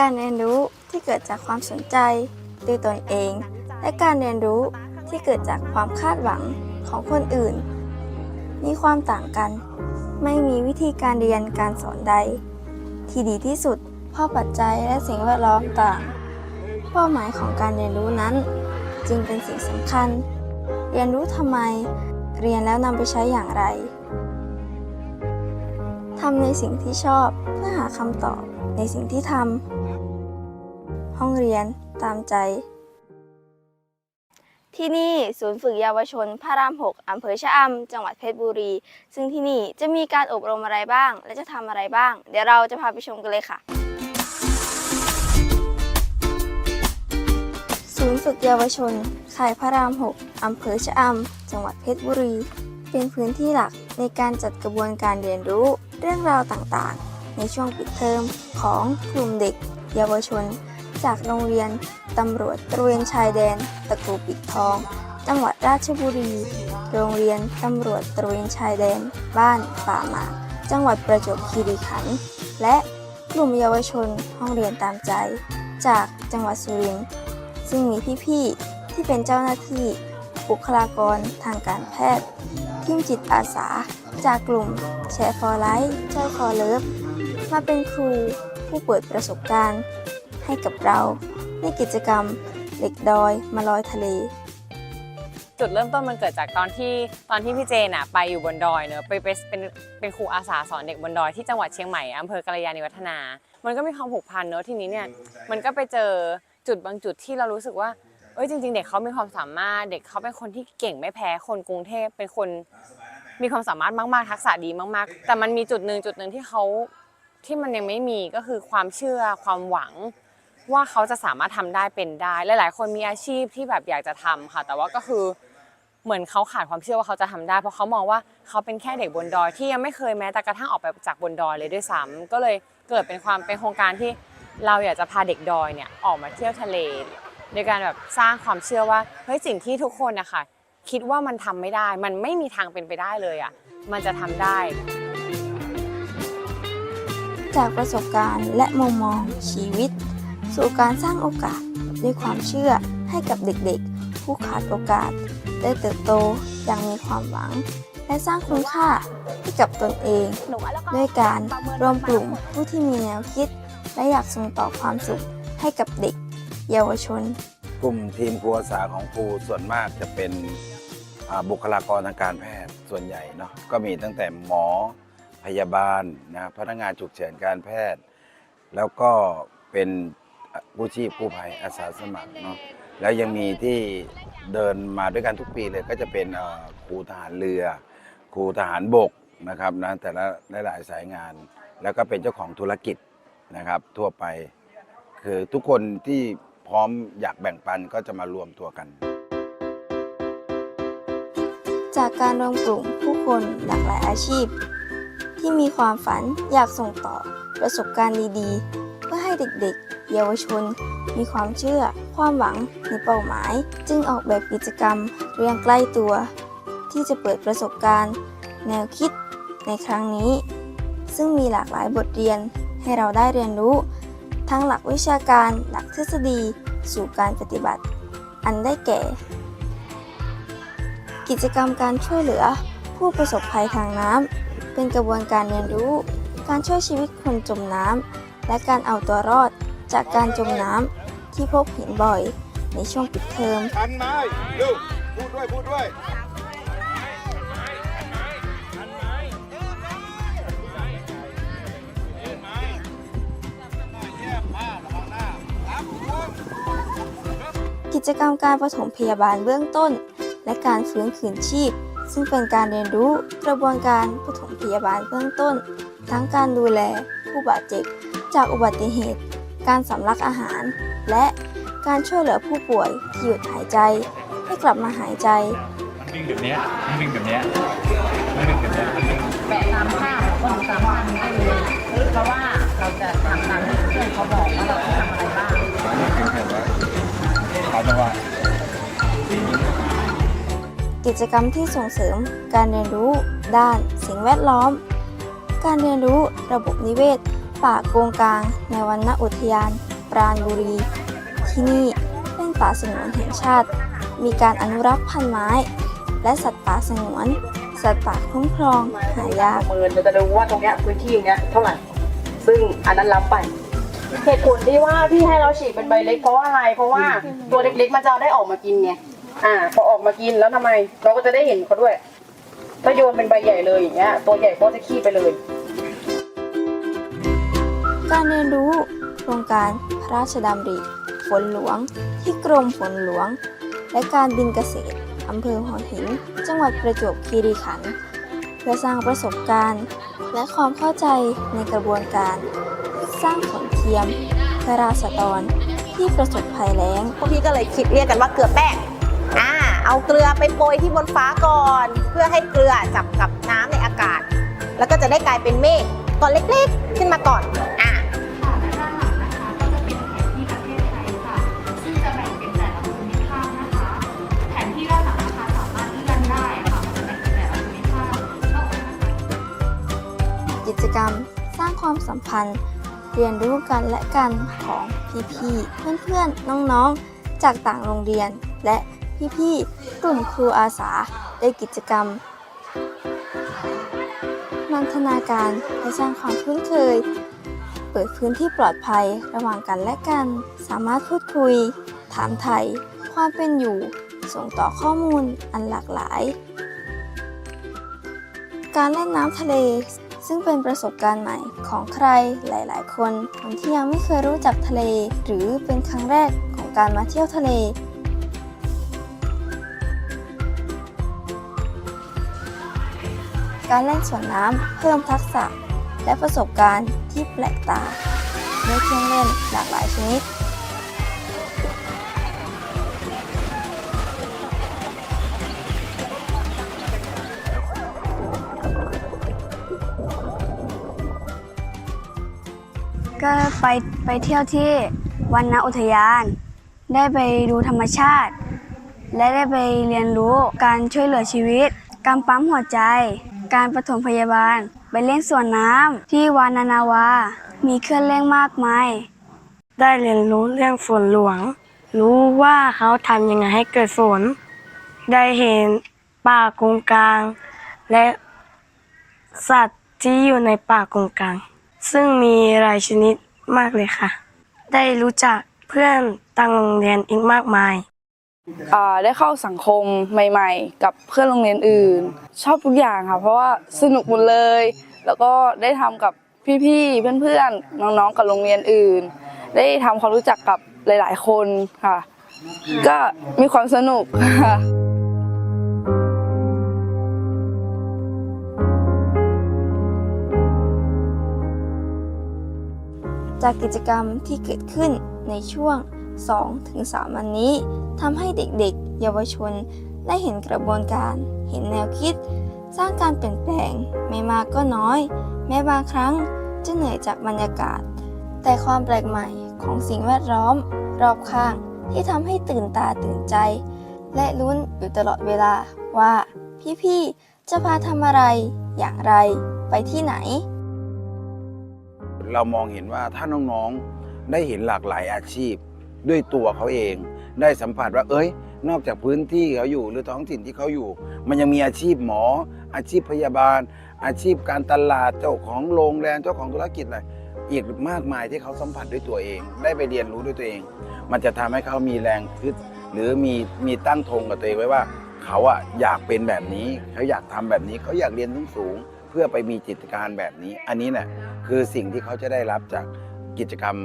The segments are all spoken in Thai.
การเรียนรู้ที่เกิดจากความสนใจด้วยตนเอง และการเรียนรู้ที่เกิดจากความคาดหวังของคนอื่น มีความต่างกัน ไม่มีวิธีการเรียนการสอนใด ที่ดีที่สุดเพราะปัจจัยและสิ่งแวดล้อมต่าง เป้าหมายของการเรียนรู้นั้น จึงเป็นสิ่งสำคัญ เรียนรู้ทำไม เรียนแล้วนำไปใช้อย่างไรทำในสิ่งที่ชอบเพื่อหาคำตอบในสิ่งที่ทำ ห้องเรียนตามใจ ที่นี่ศูนย์ฝึกเยาวชน พระราม6อำเภอชะอำจังหวัดเพชรบุรี ซึ่งที่นี่จะมีการอบรมอะไรบ้าง และจะทำอะไรบ้าง เดี๋ยวเราจะพาไปชมกันเลยค่ะ ศูนย์ฝึกเยาวชนค่ายพระราม6อำเภอชะอำจังหวัดเพชรบุรี เป็นพื้นที่หลักในการจัดกระบวนการเรียนรู้เรื่องราวต่างๆ ในช่วงปิดเทอมของกลุ่มเด็ก เยาวชน จากโรงเรียนตำรวจตระเวนชายแดน ตะกูปิดทอง จังหวัดราชบุรี โรงเรียนตำรวจตระเวนชายแดน บ้านป่าหมากจังหวัดประจวบคีรีขันธ์และกลุ่มเยาวชนห้องเรียนตามใจ จากจังหวัดสุรินทร์ซึ่งมีพี่ๆที่เป็นเจ้าหน้าที่บุคลากรทางการแพทย์ทีมจิตอาสา จากกลุ่มแชร์ฟอร์ไลท์เจอยฟอเลิฟมาเป็นครูผู้เปิดประสบการณ์ ให้กับเรา ในกิจกรรมเด็กดอยมาลอยทะเล จุดเริ่มต้นมันเกิดจากตอนที่ตอนที่พี่เจนอะไปอยู่บนดอยเนอะไปไปเป็นเป็นครูอาสาสอนเด็กบนดอยที่จังหวัดเชียงใหม่อำเภอกาลยาณิวัฒนา มันก็มีความผูกพันเนอะทีนี้เนี่ยมันก็ไปเจอจุดบางจุดที่เรารู้สึกว่าเอ้ยจริง ๆ เด็กเขามีความสามารถเด็กเขาเป็นคนที่เก่งไม่แพ้คนกรุงเทพเป็นคนมีความสามารถมากๆทักษะดีมากๆ แต่มันมีจุดหนึ่งจุดหนึ่งที่เขาที่มันยังไม่มีก็คือความเชื่อความหวัง ว่าเขาจะสามารถทำได้เป็นได้ หลาย ๆ คนมีอาชีพที่แบบอยากจะทำค่ะ แต่ว่าก็คือเหมือนเขาขาดความเชื่อว่าเขาจะทำได้ เพราะเขามองว่าเขาเป็นแค่เด็กบนดอยที่ยังไม่เคยแม้แต่กระทั่งออกไปจากบนดอยเลยด้วยซ้ำก็เลยเกิดเป็นความเป็นโครงการที่เราอยากจะพาเด็กดอยเนี่ยออกมาเที่ยวทะเลโดยการแบบสร้างความเชื่อว่าเฮ้ยสิ่งที่ทุกคนนะคะคิดว่ามันทำไม่ได้ มันไม่มีทางเป็นไปได้เลยอะมันจะทำได้ จากประสบการณ์และมุมมองชีวิต สู่การสร้างโอกาสด้วยความเชื่อให้กับเด็กๆ ผู้ขาดโอกาส ได้เติบโตอย่างมีความหวัง และสร้างคุณค่าให้กับตนเอง ด้วยการรวมกลุ่มผู้ที่มีแนวคิด และอยากส่งต่อความสุขให้กับเด็ก เยาวชน กลุ่มทีมครูอาสาของครูส่วนมากจะเป็นบุคลากรทางการแพทย์ส่วนใหญ่เนาะก็มีตั้งแต่หมอพยาบาลนะพนักงานฉุกเฉินการแพทย์ แล้วก็เป็น ผู้ชีพกู้ภัยอาสาสมัครเนาะแล้วยังมีที่เดินมาด้วยกันทุกปีเลยก็จะเป็นครูทหารเรือ ครูทหารบกนะครับนะแต่ละหลายสายงาน แล้วก็เป็นเจ้าของธุรกิจนะครับทั่วไป คือทุกคนที่พร้อมอยากแบ่งปันก็จะมารวมตัวกัน จากการรวมกลุ่มผู้คนหลากหลายอาชีพ ที่มีความฝันอยากส่งต่อประสบการณ์ดีๆ พื่อให้เด็กๆ เยาวชน มีความเชื่อ ความหวังในเป้าหมาย จึงออกแบบกิจกรรมเรื่องใกล้ตัว ที่จะเปิดประสบการณ์ แนวคิดในครั้งนี้ ซึ่งมีหลากหลายบทเรียนให้เราได้เรียนรู้ ทั้งหลักวิชาการ หลักทฤษฎี สู่การปฏิบัติ อันได้แก่ กิจกรรมการช่วยเหลือ ผู้ประสบภัยทางน้ำเป็นกระบวนการเรียนรู้ การช่วยชีวิตคนจมน้ำ และการเอาตัวรอดจากการจมน้ำที่พบเห็นบ่อยในช่วงปิดเทอมทันไหมดูพูดด้วย พูดด้วย กิจกรรมการปฐมพยาบาลเบื้องต้น และการฟื้นคืนชีพ ซึ่งเป็นการเรียนรู้กระบวนการปฐมพยาบาลเบื้องต้น ทั้งการดูแลผู้บาดเจ็บ จากอุบัติเหตุ การสำลักอาหาร และการช่วยเหลือผู้ป่วยที่หยุดหายใจ ให้กลับมาหายใจ มันวิ่งแบบเนี้ยมันวิ่งแบบเนี้ยมันวิ่งแบบเนี้ยมันวิ่งตามภาพก็ดูตามภาพนี้ได้เลยเพราะว่าเราจะทำตามที่เพื่อนเขาบอกว่าเราจะทำอะไรบ้างเอาจังหวะกิจกรรมที่ส่งเสริมการเรียนรู้ ด้านสิ่งแวดล้อม การเรียนรู้ระบบนิเวศ ป่าโกงกลางในวันณอุทยาน ปราณบุรี ที่นี่เป็นป่าสงวนแห่งชาติ มีการอนุรักษ์พันธุ์ไม้ และสัตว์ป่าสงวน สัตว์ป่าคุ้มครองหายากเมินเราจะดูว่าตรงเนี้ยพื้นที่ตรงเนี้ยเท่าไหร่ ซึ่งอันนั้นล้ำไป เหตุผลที่ว่าพี่ให้เราฉีกเป็นใบเล็กเพราะว่าอะไร เพราะว่าตัวเล็กๆมันจะได้ออกมากินไง อ่า พอออกมากินแล้วทำไม เราก็จะได้เห็นเขาด้วย ถ้าโยนเป็นใบใหญ่เลยอย่างเงี้ย ตัวใหญ่ก็จะขี้ไปเลย การเรียนรู้โครงการพระราชดำริฝนหลวง ที่กรมฝนหลวง และการบินเกษตรอำเภอหัวหิน จังหวัดประจวบคีรีขันธ์เพื่อสร้างประสบการณ์ และความเข้าใจในกระบวนการ สร้างผลเทียมพื่อราษฎรที่ประสบภัยแล้ง พวกพี่ก็เลยคิดเรียกกันว่าเกลือแป้งอ่าเอาเกลือไปโปรยที่บนฟ้าก่อน เพื่อให้เกลือจับกับน้ำในอากาศ แล้วก็จะได้กลายเป็นเมฆก้อนเล็กๆ ขึ้นมาก่อน เรียนรู้กันและกันของพี่ๆเพื่อนๆน้องๆ จากต่างโรงเรียน และพี่ๆกลุ่มครูอาสาได้กิจกรรมนันทนาการและสร้างความคุ้นเคย เปิดพื้นที่ปลอดภัยระหว่างกันและกัน สามารถพูดคุย ถามไถ่ความเป็นอยู่ ส่งต่อข้อมูลอันหลากหลาย การเล่นน้ำทะเล ซึ่งเป็นประสบการณ์ใหม่ของใครหลาย ๆ คนคนที่ยังไม่เคยรู้จักทะเล หรือเป็นครั้งแรกของการมาเที่ยวทะเลการเล่นสวนน้ำเพิ่มทักษะ และประสบการณ์ที่แปลกตาด้วยเครื่องเล่นหลากหลายชนิด ก็ไปไปเที่ยวที่วันณอุทยาน ได้ไปดูธรรมชาติ และได้ไปเรียนรู้การช่วยเหลือชีวิต การปั๊มหัวใจ การปฐมพยาบาล ไปเล่นสวนน้ำที่วานานาวา มีเครื่องเล่นมากมาย ได้เรียนรู้เรื่องฝนหลวง รู้ว่าเขาทำยังไงให้เกิดฝน ได้เห็นป่ากงกลาง และสัตว์ที่อยู่ในป่ากงกลาง ซึ่งมีหลายชนิดมากเลยค่ะ ได้รู้จักเพื่อนต่างโรงเรียนอีกมากมายอ่าได้เข้าสังคมใหม่ ๆ กับเพื่อนโรงเรียนอื่น ชอบทุกอย่างค่ะ เพราะว่าสนุกหมดเลย แล้วก็ได้ทำกับพี่ๆเพื่อนๆน้องๆกับโรงเรียนอื่น ได้ทำความรู้จักกับหลาย ๆ คนค่ะ ก็มีความสนุกค่ะ จากกิจกรรมที่เกิดขึ้นในช่วง 2-3 วันนี้ทำให้เด็กๆ เยาวชน ได้เห็นกระบวนการ เห็นแนวคิด สร้างการเปลี่ยนแปลง ไม่มากก็น้อย แม้บางครั้งจะเหนื่อยจากบรรยากาศ แต่ความแปลกใหม่ของสิ่งแวดล้อม รอบข้างที่ทำให้ตื่นตาตื่นใจ และลุ้นอยู่ตลอดเวลาว่า พี่ๆ จะพาทำอะไร อย่างไร ไปที่ไหน เรามองเห็นว่าถ้าน้องๆได้เห็นหลากหลายอาชีพ ด้วยตัวเขาเอง ได้สัมผัสว่า เอ้ย นอกจากพื้นที่เขาอยู่หรือท้องถิ่นที่เขาอยู่ มันยังมีอาชีพหมอ อาชีพพยาบาล อาชีพการตลาดเจ้าของโรงแรมเจ้าของธุรกิจอะไรอีกมากมายที่เขาสัมผัสด้วยตัวเอง ได้ไปเรียนรู้ด้วยตัวเอง มันจะทำให้เขามีแรงคึดหรือมีมีตั้งธงกับตัวเองไว้ว่า เขาอะอยากเป็นแบบนี้ เขาอยากทำแบบนี้ เขาอยากเรียนสูง เพื่อไปมีจิตการแบบนี้ อันนี้เนี่ยคือสิ่งที่เขาจะได้รับจากกิจกรรม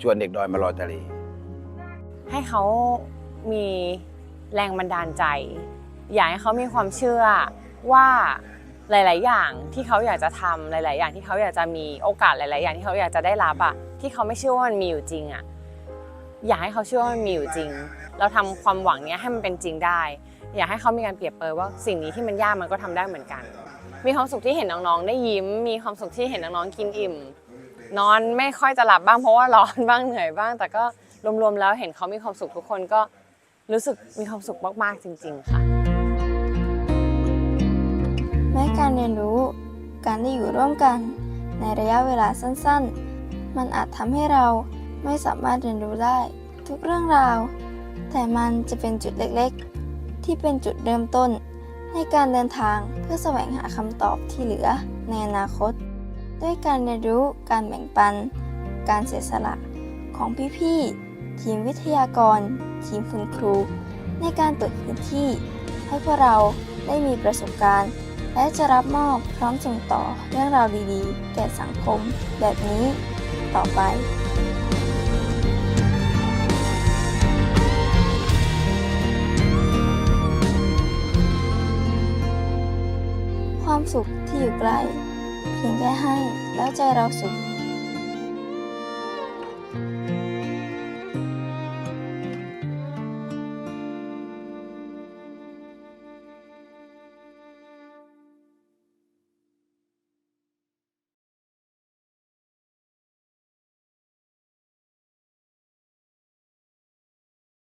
ชวนเด็กดอยมาลอยทะเลให้เขามีแรงบันดาลใจ อยากให้เขามีความเชื่อว่าหลาย ๆ อย่างที่เขาอยากจะทำหลาย ๆ อย่างที่เขาอยากจะมีโอกาสหลาย ๆ อย่างที่เขาอยากจะได้รับอะที่เขาไม่เชื่อว่ามันมีอยู่จริงอะอยากให้เขาเชื่อว่ามันมีอยู่จริง เราทำความหวังเนี้ยให้มันเป็นจริงได้ อยากให้เขามีการเปรียบเปรยว่าสิ่งนี้ที่มันยากมันก็ทำได้เหมือนกัน มีความสุขที่เห็นน้องๆได้ยิ้ม มีความสุขที่เห็นน้องๆกินอิ่ม นอนไม่ค่อยจะหลับบ้างเพราะว่าร้อนบ้างเหนื่อยบ้าง แต่ก็รวมๆแล้วเห็นเขามีความสุขทุกคนก็รู้สึกมีความสุขมากๆจริง ๆ ค่ะแม้การเรียนรู้ การได้อยู่ร่วมกัน ในระยะเวลาสั้นๆ มันอาจทำให้เราไม่สามารถเรียนรู้ได้ ทุกเรื่องราว แต่มันจะเป็นจุดเล็กๆ ที่เป็นจุดเริ่มต้น ในการเดินทางเพื่อแสวงหาคำตอบที่เหลือในอนาคต ด้วยการเรียนรู้การแบ่งปัน การเสียสละของพี่ๆทีมวิทยากร ทีมคุณครู ในการเปิดพื้นที่ ให้พวกเราได้มีประสบการณ์ และจะรับมอบพร้อมส่งต่อเรื่องราวดีๆ แก่สังคม แบบนี้ ต่อไป ความสุขที่อยู่ไกล เพียงแค่ให้แล้วใจเราสุข